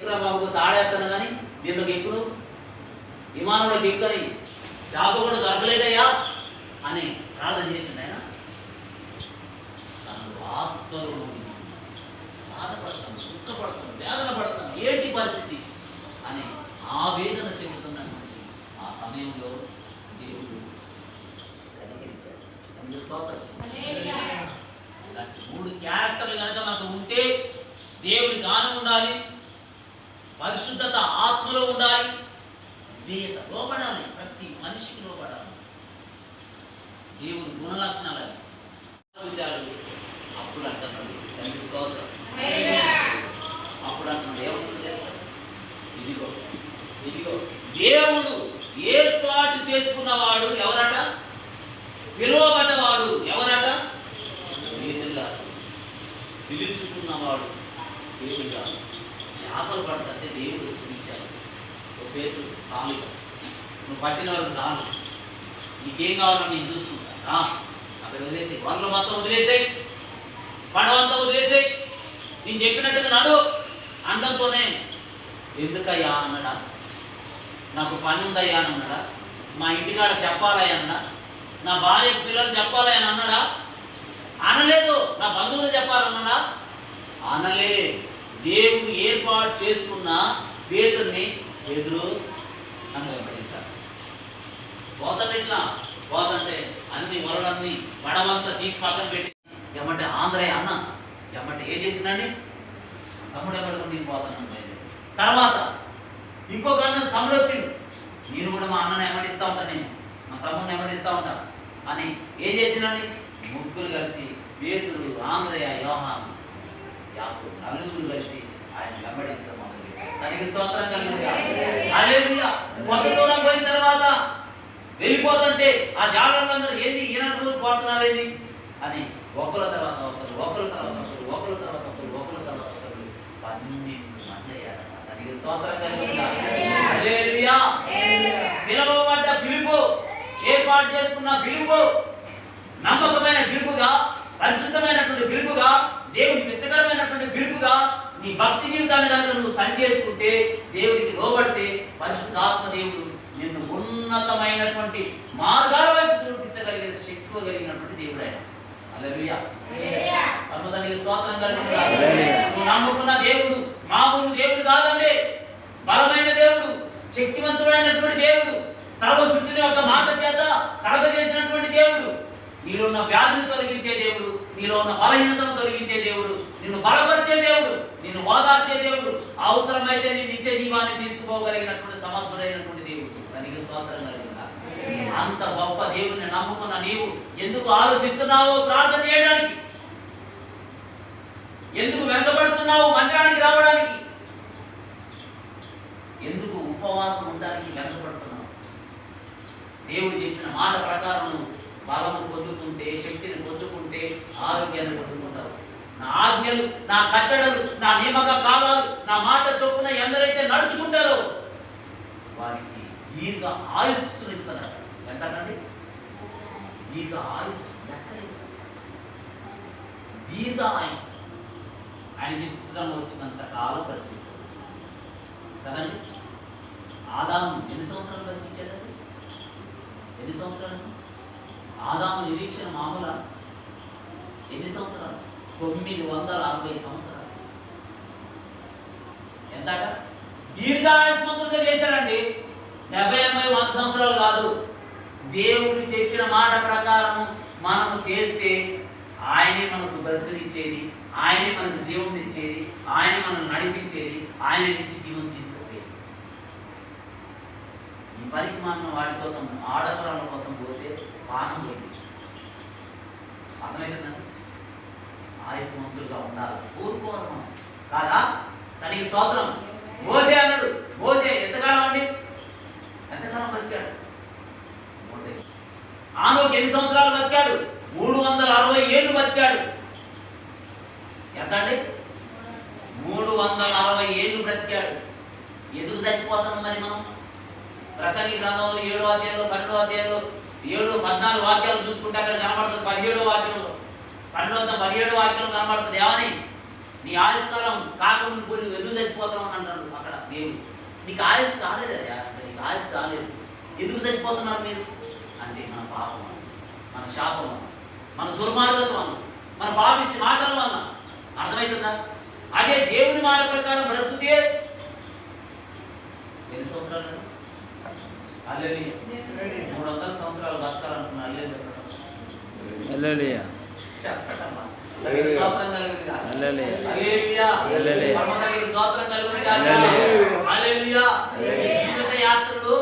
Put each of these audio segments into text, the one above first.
బాబుకు తాడేస్తాను కానీ దీంట్లోకి ఎక్కుడు విమానంలోకి ఎక్కని చేప కూడా దొరకలేదయ్యా అని ప్రార్థన చేసింది ఆయన. ఆత్మలో బాధపడతాను దుఃఖపడతాను వేదన పడతాను ఏంటి పరిస్థితి? అని ఆ వేదన చెబుతున్నటువంటి ఆ సమయంలో దేవుడు మూడు క్యారెక్టర్లు కనుక మనకు ఉంటే దేవుడి గానం ఉండాలి. పరిశుద్ధత ఆత్మలో ఉండాలి. విధేయత లోపడాలి ప్రతి మనిషికి లోపడాలి దేవుడి గుణ లక్షణాలు అవి. విషయాలు అప్పుడు అంటున్నాడు తండ్రి స్తోత్రం. అప్పుడు అంటున్నాడు ఏమంటుంది తెలుసా. ఇదిగో ఇదిగో దేవుడు ఏర్పాటు చేసుకున్నవాడు ఎవరట? పిలువబడ్డవాడు ఎవరట? పిలుచుకున్నవాడు పేదలుగా చేపలు పడుతుంటే దేవుడు వచ్చి పిలిచాడు. ఒక పేరు సామెత. నువ్వు పట్టిన వరకు చాలు నీకేం కావాలో నేను చూసుకుంటా. రా. అక్కడ వదిలేసే వాళ్ళ మొత్తం వదిలేసాయి. పడవంతా వదిలేసాయి. నేను చెప్పినట్టుగా నడు. అండంతోనే ఎందుకయ్యా అన్నాడా? నాకు పని ఉందయ్యా అని అన్నాడా? మా ఇంటికాడ చెప్పాలయ్యా అన్నా నా భార్య పిల్లలు చెప్పాలని అన్నడా అన్నాడా? అనలేదు. నా బంధువులు చెప్పాలన్నాడా? అనలే. దేవుడు ఏర్పాటు చేసుకున్న పేతుర్ని ఎదురు నన్ను పోతలు ఎట్లా? పోతంటే అన్ని వరలన్నీ పడవంతా తీసి పక్కన పెట్టి ఎమ్మంటే ఆంధ్రయ్య అన్న ఎమ్మంటే ఏం చేసిందండి? తమ్ముడు ఎవరికి నేను పోతాను తర్వాత ఇంకొక అన్న తమ్ముడు వచ్చిండు. నేను కూడా మా అన్నని ఎమ్మడిస్తూ ఉంటాను నేను. మా తమ్ముడిని ఎమ్మడిస్తూ ఉంటా. అని ఏం చేసిందండి ముగ్గురు కలిసి పేతులు ఆంధ్రయ్య యోహాను యాకు నలుగురు కలిసి ఆయన వెంబడించడం మొదలుపెట్టారు. దానికి స్తోత్రం కలిగి కొంత దూరం పోయిన తర్వాత వెళ్ళిపోతుంటే ఆ జాలర్లందరూ ఏది? ఈనట్లు పోతున్నారు ఏది? అని ఒకరి తర్వాత ఒకరు ఒకరి తర్వాత ఒకరు ఒకరి తర్వాత ఒకరు ఒకరి తర్వాత ఒకరు పన్నెండు మంది అయ్యారట. దానికి స్తోత్రం కలిగి పిలవబడ్డ పిలుపు ఏర్పాటు చేసుకున్న పిలుపు నమ్మకమైన పిలుపుగా పరిశుద్ధమైనటువంటి పిలుపుగా దేవునికి ఇష్టకరమైనటువంటి పిలుపుగా నీ భక్తి జీవితాన్ని కనుక నువ్వు సరి చేసుకుంటే దేవుడికి లోబడితే పరిశుద్ధాత్మ దేవుడు నిన్ను ఉన్నతమైనటువంటి మార్గాల వైపు చూపించగలిగిన శక్తి కలిగినటువంటి దేవుడు ఆయన అల్లెలుయా పరమతానికి స్తోత్రం కలుగుతుంది నమ్ముకున్న దేవుడు మామూలు దేవుడు కాదండి. బలమైన దేవుడు శక్తివంతుడైనటువంటి దేవుడు సర్వ సృష్టిని యొక్క మాట చేత కలగజేసినటువంటి దేవుడు నీలో ఉన్న వ్యాధిని తొలగించే దేవుడు నీలో ఉన్న బలహీనతను తొలగించే దేవుడు నిన్ను బలపరిచే దేవుడు నిన్ను ఓదార్చే దేవుడు అవసరమైతే నీ నిత్య జీవాన్ని తీసుకుపోగలిగినటువంటి సమర్థుడైనటువంటి దేవుడు. దానికి స్తోత్రం కలిగిందా? అంత గొప్ప దేవుని నమ్ముకున్న నీవు ఎందుకు ఆలోచిస్తున్నావో ప్రార్థన చేయడానికి? ఎందుకు వెనకబడుతున్నావు మందిరానికి రావడానికి? ఎందుకు ఉపవాసం ఉండడానికి వెనకబడుతున్నావు? దేవుడు చెప్పిన మాట ప్రకారం బలము పొందుకుంటే శక్తిని పొందుకుంటే ఆరోగ్యాన్ని పొందుకుంటారు. నా ఆజ్ఞలు నా కట్టడలు నా నియమక కాలాలు నా మాట చొప్పున ఎందరైతే నడుచుకుంటారో వారికి దీర్ఘ ఆయుస్సును ఇస్తారట ఎంతనండి దీర్ఘ ఆయుస్సు లెక్కలేదు దీర్ఘ ఆయుస్సు. ఆయనకి ఇష్టం వచ్చినంత కాలం బ్రతికిస్తాడు కదండి? ఆదాము ఎన్ని సంవత్సరాలు బ్రతికించాడండి ఎన్ని సంవత్సరాలు? ఆదాము నిరీక్షణ మామూలు ఎన్ని సంవత్సరాలు? తొమ్మిది వందల అరవై సంవత్సరాలు. ఎంతట? దీర్ఘాయుష్మంతులుగా చేశాడండి. డెబ్బై ఎనభై వంద సంవత్సరాలు కాదు. దేవుడు చెప్పిన మాట ప్రకారం మనం చేస్తే ఆయనే మనకు బ్రతికినిచ్చేది ఆయనే మనకు జీవం ఇచ్చేది ఆయన మనం నడిపించేది ఆయన నుంచి జీవం తీసుకుపోయేది. ఈ పనికి మనం వాటి కోసం ఆడపరాల కోసం పోతే పానం పోయింది అర్థమైందండి? ఆయుష్మంతులుగా ఉండాలి. ఊరుకోరు మనం కాదా? తనకి స్తోత్రం. మోసే అన్నాడు. మోసే ఎంతకాలం అండి? ఎంతకాలం బతికాడు? ఒకటే. ఆనోకి ఎన్ని సంవత్సరాలు బతికాడు? మూడు వందల అరవై ఏళ్ళు బతికాడు. ఎంత అండి మూడు వందల అరవై ఏళ్ళు బ్రతికాడు. ఎందుకు చచ్చిపోతున్నాం మరి మనం? ప్రసంగి గ్రంథంలో ఏడో అధ్యాయంలో పన్నెండో అధ్యాయంలో ఏడు పద్నాలుగు వాక్యాలు చూసుకుంటే అక్కడ కనబడుతుంది. పదిహేడు వాక్యంలో. పన్నెండు పదిహేడు వాక్యంలో కనబడుతుంది. ఏమని? నీ ఆయుష్కాలం కాకముందు పోయి నువ్వు ఎందుకు చచ్చిపోతావు అని అంటాడు అక్కడ దేవుడు. నీకు ఆయుష్ కాలేదు? అంటే నీకు ఆయుష్ కాలేదు. ఎందుకు చచ్చిపోతున్నారు మీరు? అంటే మన పాపం మన శాపం మన దుర్మార్గత్వం వల్ల, మన పాపిష్టి మాటల వల్ల అర్థమవుతుందా అదే దేవుని మాట ప్రకారం బ్రతికితే ఎన్ని సంవత్సరాలు? అల్లెలి మూడు వందల సంవత్సరాలు బతకాలనుకున్నా అల్లెలి హల్లెలూయా చెప్పటమ్మా. ఈ హల్లెలూయా. జీవిత యాత్రలు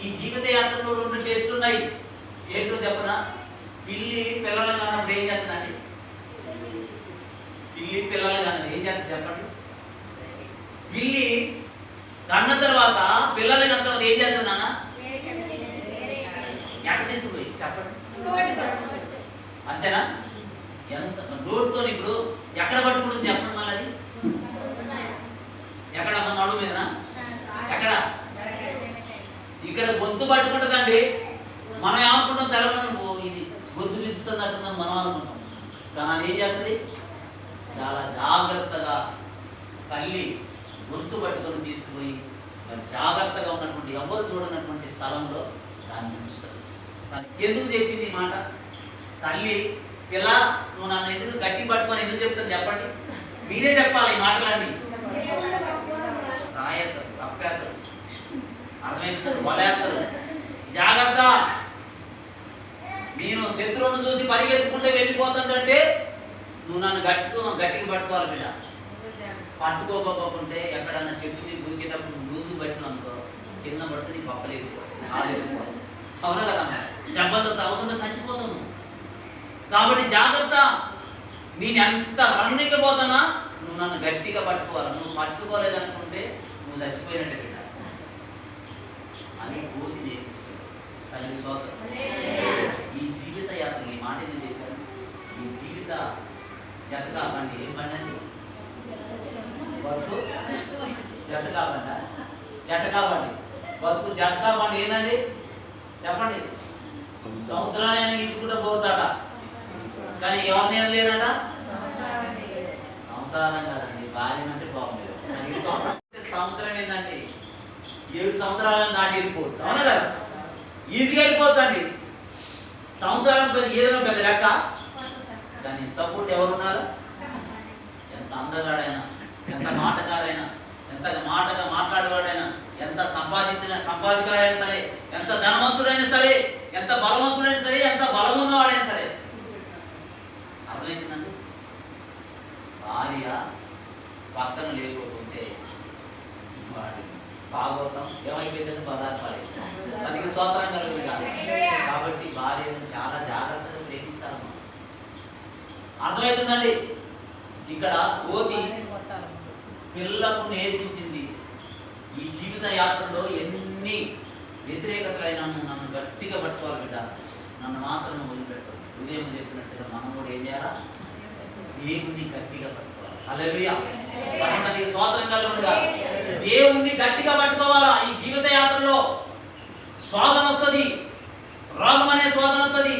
ఈ జీవిత యాత్రలో రెండు టెస్టులు ఉన్నాయి ఏంటో చెప్పనా? పిల్లి పిల్లలు కన్నప్పుడు ఏం చేస్తుందండి? పిల్లి పిల్లలు కన్నది ఏం చేస్తుంది చెప్పండి? పిల్లి కన్న తర్వాత పిల్లలు కన్న తర్వాత ఏం చేస్తుంది నాన్న ఎక్కడ తీసుకుపోయి చెప్పండి అంతేనా? ఎంత నోటితో ఇప్పుడు ఎక్కడ పట్టుకుంటుంది చెప్పండి మళ్ళీ అది? ఎక్కడ? మన నడుము మీదనా? ఎక్కడ? ఇక్కడ గొంతు పట్టుకుంటుందండి. మనం ఏమనుకుంటాం తెలవడం ఇది గొంతు విసుకుతుంది అంటున్నాం మనం అనుకుంటాం. కానీ అది ఏం చేస్తుంది? చాలా జాగ్రత్తగా తల్లి గొంతు పట్టుకొని తీసుకుపోయి మరి జాగ్రత్తగా ఉన్నటువంటి ఎవరు చూడనటువంటి స్థలంలో దాన్ని ఉంచుతుంది. ఎందుకు చెప్పింది ఈ మాట? తల్లి ఇలా నువ్వు నన్ను ఎందుకు గట్టి పట్టుకొని ఎందుకు చెప్తాను చెప్పండి. మీరే చెప్పాలి ఈ మాటలన్నీ. రాయేస్తారు తప్పేస్తారు అర్థమవుతుంది వలేస్తారు జాగ్రత్త. నేను శత్రువును చూసి పరిగెత్తుకుంటే వెళ్ళిపోతుంటే నువ్వు నన్ను గట్టి గట్టికి పట్టుకోవాలి బిడ్డ. పట్టుకోకపోకుంటే ఎక్కడన్నా చెట్టు మీద దూకేటప్పుడు లూజు పట్టిన అనుకో కింద పడితే నీ పక్కలు వెళ్ళిపో అవునా కదా దెబ్బతో అవుతుంటే చచ్చిపోతాను కాబట్టి జాగ్రత్త. నేను ఎంత రన్నింగ్ పోతానా నువ్వు నన్ను గట్టిగా పట్టుకోవాలి. నువ్వు పట్టుకోలేదనుకుంటే నువ్వు చచ్చిపోయినట్టే బిడ్డ. అని పూర్తి చేపిస్తాను తల్లి సోదరు ఈ జీవిత యాత్ర నీ మాట ఎందుకు చెప్పాను ఈ జీవిత జత కాకండి ఏం బండి అండి బతుకు జత కాబండి జట కాబండి బతుకు జత కాబండి ఏందండి? చెప్పండి. సముద్రాన్ని కూడా పోవచ్చట. కానీ ఎవరిని లేరట సంసారం కదండి భార్య అంటే బాగుండేది సంవత్సరం సముద్రం ఏంటంటే ఏడు సంవత్సరాలను దాటి వెళ్ళిపోవచ్చు. అవునా కదా? ఈజీగా వెళ్ళిపోవచ్చు అండి. సంవత్సరాలు పెద్ద ఏదైనా పెద్ద లెక్క. కానీ సపోర్ట్ ఎవరున్నారు? ఎంత అందగాడైనా ఎంత మాటగారైనా ఎంత మాటగా మాట్లాడేవాడైనా ఎంత సంపాదించిన సంపాదికారైనా సరే ఎంత ధనవంతుడైనా సరే ఎంత బలవంతుడైనా సరే ఎంత బలమున్నవాడైనా సరే. అర్థమైందండి? భార్య పక్కన లేకపోతే వాడి భాగవతం ఏమైపోయిందంటే పదార్థాలు. అందుకే స్వతంత్రం కలుగుతుంది కాబట్టి. భార్యను చాలా జాగ్రత్తగా ప్రేమించాలి అర్థమవుతుందండి ఇక్కడ కోతి పిల్లకు నేర్పించింది. ఈ జీవిత యాత్రలో ఎన్ని వ్యతిరేకతలైనా నువ్వు గట్టిగా పట్టుకోవాలి బిడ్డ. నన్ను మాత్రం వదిలిపెట్టదు వదిలిపెట్టు ఉదయం చెప్పినట్టుగా మనం కూడా ఏం చేయాలా? దేవుణ్ణి గట్టిగా పట్టుకోవాలి. హల్లెలూయా. పరమతండ్రికి స్తోత్రం కలుగునుగా దేవుణ్ణి గట్టిగా పట్టుకోవాలా ఈ జీవిత యాత్రలో స్వాదం వస్తుంది. రోగం అనే స్వాదం వస్తుంది.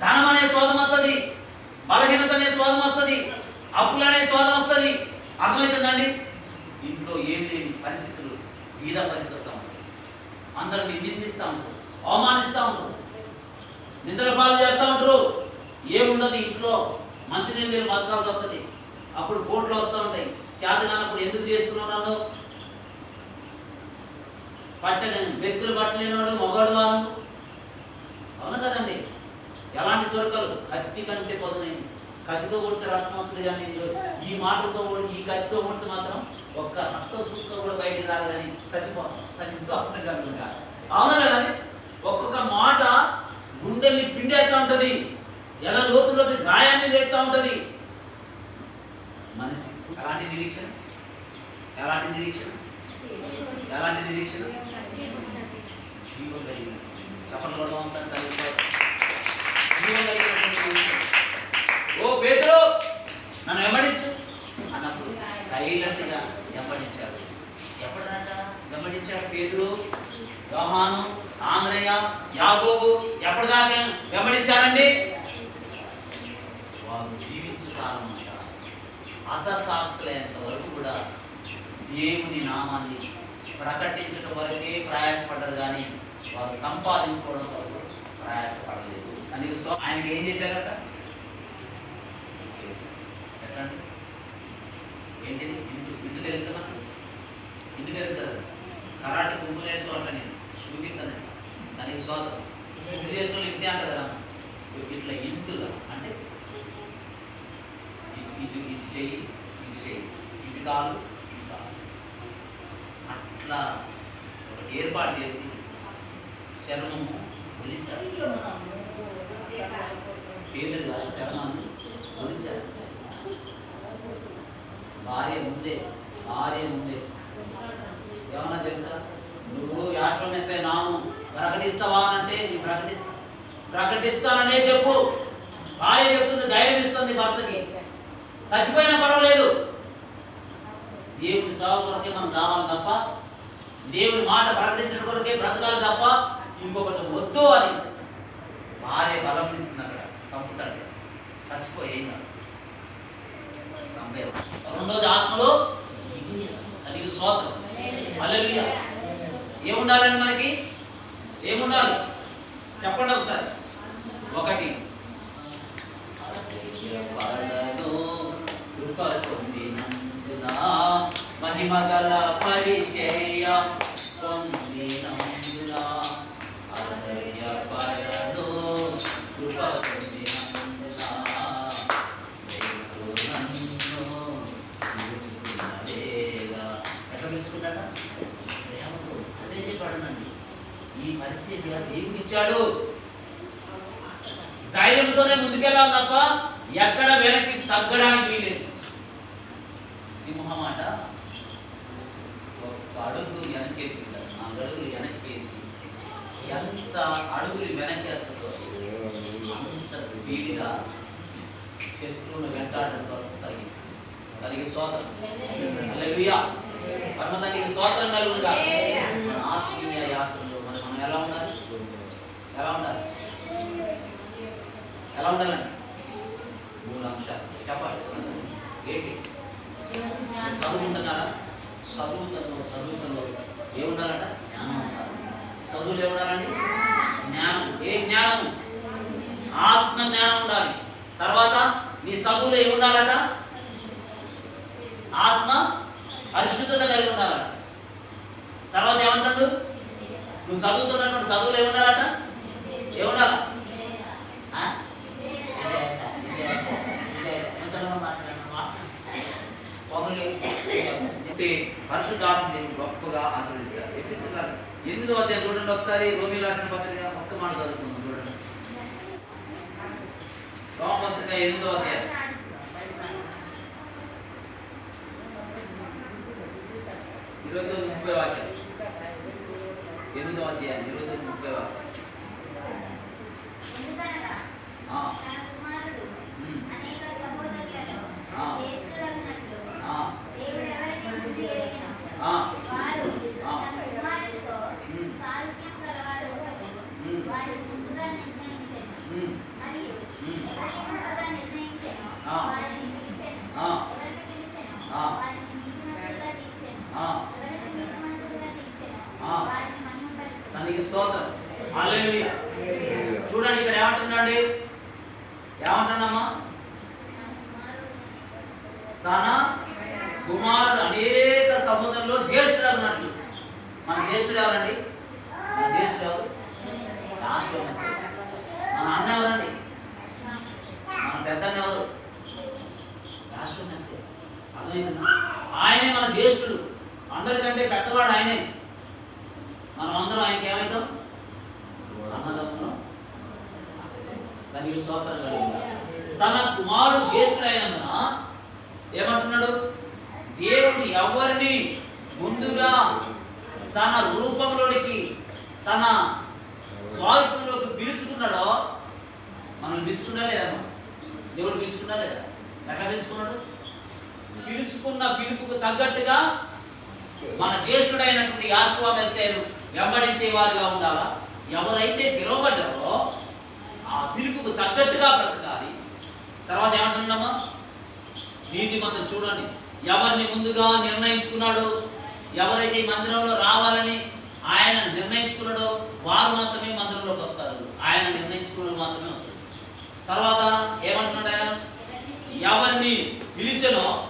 ధనం అనే స్వాదం వస్తుంది. మంచినీళ్ళు బతకాల్సి వస్తుంది అప్పుడు కోర్టులు వస్తూ ఉంటాయి. చేత కానప్పుడు ఎందుకు చేసుకున్నాను నన్ను? పట్టని వ్యక్తులు పట్టలేనివాడు మొగాడు వాను అవును కదండి. ఎలాంటి చురకలు? కత్తి కంటే పోతున్నాయి. కత్తితో కొడితే రక్తం వస్తుంది కానీ ఈ మాటలతో కూడా ఈ కత్తితో కొడితే మాత్రం ఒక్క రక్తం చుక్క కూడా బయటికి రాలేదని చచ్చిపోతాను స్వప్న కనుక. అవునా కదండి? ఒక్కొక్క మాట గుండెల్ని పిండేస్తూ ఉంటుంది. ఎలా లోతులోకి గాయాన్ని లేస్తూ ఉంటుంది. మనిషి ఎలాంటి నిరీక్షణ? ఎలాంటి నిరీక్షణ? ఎలాంటి నిరీక్షణ? జీవం కలిగిన చప్పట్లు కొడదాం వస్తాను కలిగితే జీవం కలిగినటువంటి ఓ పేదలో నన్ను వెంబడించు అన్నప్పుడు సైలెంట్గా వెంబడించాడు. ఎప్పటిదాకా వెంబడించాడు పేతురు? యోహాను ఆంధ్రయ్య యాబోబు ఎప్పటిదాకా వెంబడించారండి వారు జీవించు కాలం అంట హతసాక్షులైనంత వరకు కూడా దేవుని నామాన్ని ప్రకటించడం వరకే ప్రయాసపడ్డారు కానీ వారు సంపాదించుకోవడం వరకు ప్రయాసపడలేదు. అని ఆయనకి ఏం చేశారట? ఏంటిది? ఇంటి ఇంటి తెలుసు కదా ఇంటి తెలుసు కదా కరాటే కుంపు నేర్చుకోవాలంటే నేను. చూపిస్తానండి దానికి స్వాతం ఇంటి చేసిన ఇంటి అంటారు కదా ఇట్లా ఇంటి ఇది ఇది చెయ్యి ఇది చెయ్యి. ఇది కాదు ఇది కాదు. అట్లా ఒక ఏర్పాటు చేసి శరణము ఒలిశారు పేదలుగా శరణాన్ని ఒలిశారు భార్య ముందే భార్య ముందే. ఏమన్నా తెలుసా? నువ్వు యాశ్వమేసే నాము ప్రకటిస్తావా అంటే నేను ప్రకటిస్తా ప్రకటిస్తాననే చెప్పు. భార్య చెప్తుంది ధైర్యం ఇస్తుంది భర్తకి. చచ్చిపోయినా పర్వాలేదు. దేవుడి సేవ కొరకే మనం చావాలి తప్ప దేవుడి మాట ప్రకటించడం కొరకే బ్రతకాలి తప్ప ఇంకొకటి వద్దు అని భార్య బలం ఇస్తుంది అక్కడ సంపుతాడు చచ్చిపోయింది కాదు. సంపేయం. రెండోది ఆత్మలో అది స్వాతం అల్లెలుయ్య ఏముండాలండి మనకి? ఏముండాలి? చెప్పండి ఒకసారి. ఒకటి. పరలో మహిమ గల పరిచయ పొందినందున అలయ పరలో కృప పొందినందున ప్రేమతో ఈ పరిచర్య దేవుడు ఇచ్చాడు ధైర్యంతోనే ముందుకెళ్ళాలి తప్ప ఎక్కడ వెనక్కి తగ్గడానికి అంత స్పీడ్గా శత్రువును వెంటాడడం కలిగి కలిగి స్తోత్రం. హల్లెలూయా. పరమతానికి స్తోత్రం కలుగుగా మన ఆత్మీయ యాత్రలో మనం మనం ఎలా ఉండాలి? ఎలా ఉండాలి? ఎలా ఉండాలండి? మూడు అంశాలు. చెప్పాలి. ఏంటి? చదువుకుంటున్నారా? చదువుతంలో చదువుతంలో ఏముండాలంట? జ్ఞానం ఉండాలి. చదువులు ఏముండాలండి? జ్ఞానం. ఏ జ్ఞానం ఆత్మ జ్ఞానం ఉండాలి తర్వాత నీ చదువులు ఏముండాలట ఆత్మ పరిశుద్ధత కలిగి ఉండాలట తర్వాత ఏమంటాడు నువ్వు చదువుతున్నటువంటి చదువులు ఏముండాలట ఏముండాలా ఆ? పరిశుద్ధాత్మ గొప్పగా ఆచరించారు ఎపిసి ఎనిమిదో అధ్యాయం చూడండి ఒకసారి రోమి రాసిన పత్రిక మొత్తం మాట చదువుకుందాం రోమపత్రిక ఎనిమిదో అధ్యాయం ఇరవై తొమ్మిది ముప్పై వాక్యం ఎనిమిదో అధ్యాయం ఇరవై తొమ్మిది ముప్పై వాక్యం ఎందుకనగా ఆ, తన కుమారుడు ఉమ్, అనేక సహోదరులలో ఆ. జ్యేష్ఠుడగునట్లు ఆ, దేవుడు ఎవరిని ఎంచి ఎరిగినో ఆ, వారు ఆ. తన కుమారుడితో ఉమ్. సారూప్యం గలవారు ఉండకు ఉమ్. వారిని ముందుగా నిర్ణయించెను ఉమ్, మరియు ఉమ్. ఎవరిని ముందుగా నిర్ణయించెనో ఆ. వారిని పిలిచెను ఆ. ఎవరిని పిలిచెనో ఆ. వారిని నీతిమంతులుగా తీర్చెను ఆ. ఎవరిని నీతిమంతులుగా తీర్చెనో ఆ. వారిని మహిమపరచెను తనకి స్తోత్రం హల్లెలూయా చూడండి ఇక్కడ ఏమంటున్నాడు? ఏమంటున్నామా తన కుమారుడు అనేక సముద్రంలో జ్యేష్ఠుడు అన్నట్లు. మన జ్యేష్ఠుడు ఎవరండి? మన జ్యేష్ఠుడు ఎవరు? యాశ్వ మన అన్న ఎవరండి? మన పెద్దన్న ఎవరు? యాశ్వ అర్థమైందన్నా ఆయనే మన జ్యేష్ఠుడు. అందరికంటే పెద్దవాడు ఆయనే. మనం అందరం ఆయనకి ఏమవుతాం? అన్నదమ్ములం దానికి స్తోత్రం తన కుమారుడు జ్యేష్ఠుడైనందున ఏమంటున్నాడు? దేవుడు ఎవరిని ముందుగా తన రూపంలోనికి తన స్వరూపంలోకి పిలుచుకున్నాడో మనం పిలుచుకున్నా లేదా దేవుడు పిలుచుకున్నా లేదా ఎట్లా పిలుచుకున్నాడు? పిలుచుకున్న పిలుపుకు తగ్గట్టుగా మన జ్యేష్ఠుడైనటువంటి యాశ్వా మెస్సేను వెంబడించే వారిగా ఉండాలా? ఎవరైతే పిలువబడ్డారో ఆ పిలుపుకు తగ్గట్టుగా బ్రతకాలి. తర్వాత ఏమంటున్నామా? నీతి మంత్రం చూడండి. ఎవరిని ముందుగా నిర్ణయించుకున్నాడో ఎవరైతే ఈ మందిరంలో రావాలని ఆయన నిర్ణయించుకున్నాడో వారు మాత్రమే మందిరంలోకి వస్తారు. ఆయన నిర్ణయించుకున్న మాత్రమే వస్తారు. తర్వాత ఏమంటున్నాడు ఆయన? ఎవరిని పిలిచనో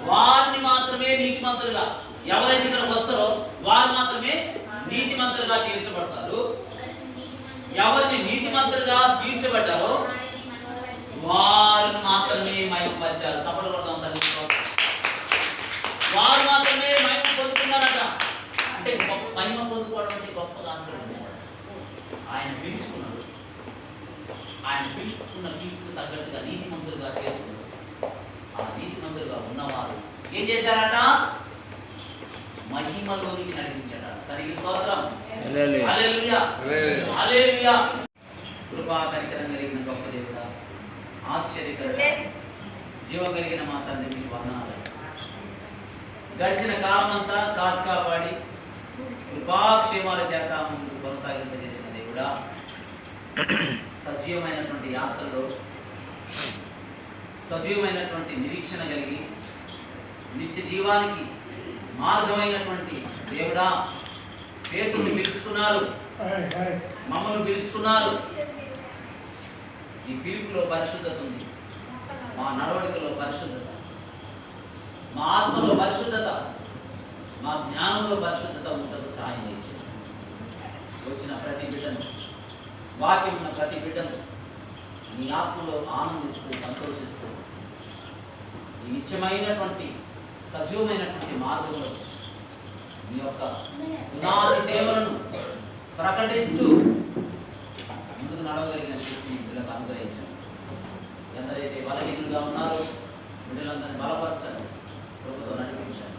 వారిని మాత్రమే నీతి మంత్రులుగా ఎవరైతే ఇక్కడ వస్తారో వారు మాత్రమే నీతి మంత్రులుగా తీర్చబడతారు. ఎవరిని నీతి మంత్రులుగా తీర్చబడ్డారో వారిని మాత్రమే మహిమపరిచారు. చప్పటి కొడతాం తల్లి. వారు మాత్రమే మహిమ పొందుకున్నారట. అంటే గొప్ప మహిమ పొందుకోవడం అంటే గొప్పగా ఆయన పిలుచుకున్నాడు. ఆయన పిలుచుకున్న పిలుపుకు తగ్గట్టుగా నీతి మంత్రులుగా చేసుకున్నాడు. ఆ నీతి మంత్రులుగా ఉన్నవారు ఏం చేశారట? మహిమలోనికి నడిపించాడు తనకి స్తోత్రం. హల్లెలూయా. హల్లెలూయా. హల్లెలూయా. హల్లెలూయా. కృపా కనికరం కలిగిన గొప్ప దేవుడా ఆశ్చర్యకర జీవ కలిగిన మా తండ్రి మీకు వందనాలు. గడిచిన కాలం అంతా కాచి కాపాడి కృపాక్షేమాల చేత ముందుకు కొనసాగింపజేసిన దేవుడా. సజీవమైనటువంటి యాత్రలో సజీవమైనటువంటి నిరీక్షణ కలిగి నిత్య జీవానికి మార్గమైనటువంటి దేవుడా. పేతుని పిలుచుకున్నారు మమ్మల్ని పిలుచుకున్నారు ఈ పిలుపులో పరిశుద్ధత ఉంది. మా నడవడికలో పరిశుద్ధత. మా ఆత్మలో పరిశుద్ధత. మా జ్ఞానంలో పరిశుద్ధత ఉండదు సాయం చేసి. వచ్చిన ప్రతి బిడ్డను వాక్యం ఉన్న ప్రతి బిడ్డను నీ ఆత్మలో ఆనందిస్తూ సంతోషిస్తూ నిత్యమైనటువంటి సజీవమైనటువంటి మార్గంలో నీ యొక్క ప్రకటిస్తూ ముందుకు నడవగలిగిన శక్తిని బిడ్డలకు అనుగ్రహించండి. ఎందరైతే బలహీనులుగా ఉన్నారో వీళ్ళందరినీ బలపరచండి ప్రభుత్వం నడిపించండి.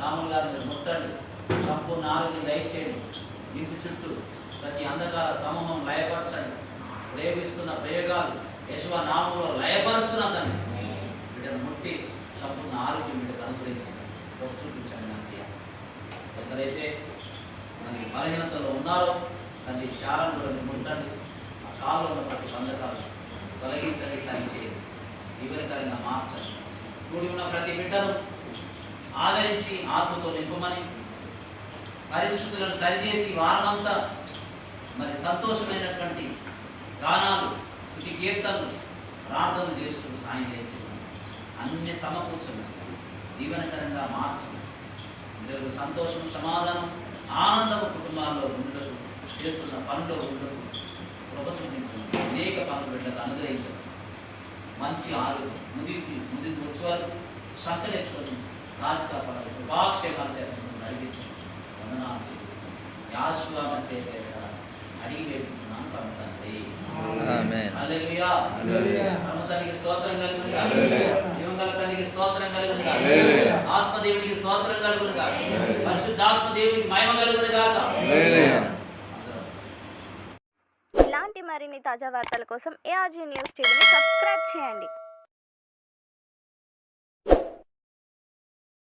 రాములు గారు మీరు ముట్టండి సంపూర్ణ ఆరోగ్యం దయచేయండి. ఇంటి చుట్టూ ప్రతి అంధకార సమూహం లయపరచండి. ప్రయోగిస్తున్న ప్రయోగాలు యశ్వ నామంలో లయపరుస్తున్న దాన్ని బిడ్డను ముట్టి సంపూర్ణ ఆరోగ్యం బిడ్డకు అనుగ్రహించండి. చూపించండి నా సీఎం ఎందరైతే మరి బలహీనతలో ఉన్నారో తండ్రి శారాన్ని కూడా మీరు ఆ కాల్లో ఉన్న ప్రతి బంధకాలు తొలగించండి సరిచేయండి దీవెనకరంగా మార్చండి. కూడి ఉన్న ప్రతి బిడ్డను ఆదరించి ఆత్మతో నింపమని పరిస్థితులను సరిచేసి వారమంతా మరి సంతోషమైనటువంటి గానాలు స్థుతి కీర్తనలు ప్రార్థన చేసుకుని సాయం చేసి అన్ని సమకూర్చండి. దీవెనకరంగా మార్చండి. పిల్లలకు సంతోషం సమాధానం. ఆనందము కుటుంబాల్లో ఉండటం చేస్తున్న పనుల్లో ఉండటం ప్రపంచం అనేక పనులు బిడ్డకు అనుగ్రహించడం మంచి ఆరోగ్యం ముదిరికి ముదిరికి వచ్చే వరకు సంకలెత్తుకొని కాచి కాపాడాలి. కృపాక్షేమాలు చేస్తున్న నడిపించండి. వందనాలు చేస్తున్నాను యాశ్వామ సేవ అడిగి వేడుకుంటున్నాను తండ్రి. స్తోత్రం కలుగునుగా హల్లెలూయా. జీవంగల తండ్రికి స్తోత్రం కలుగునుగా హల్లెలూయా. ఆత్మదేవునికి స్తోత్రం కలుగునుగా హల్లెలూయా. పరిశుద్ధాత్మ దేవునికి మహిమ కలుగునుగా. ఇలాంటి మరిన్ని తాజా వార్తల కోసం ఏఆర్జీ న్యూస్ టీవీని సబ్స్క్రైబ్ చేయండి.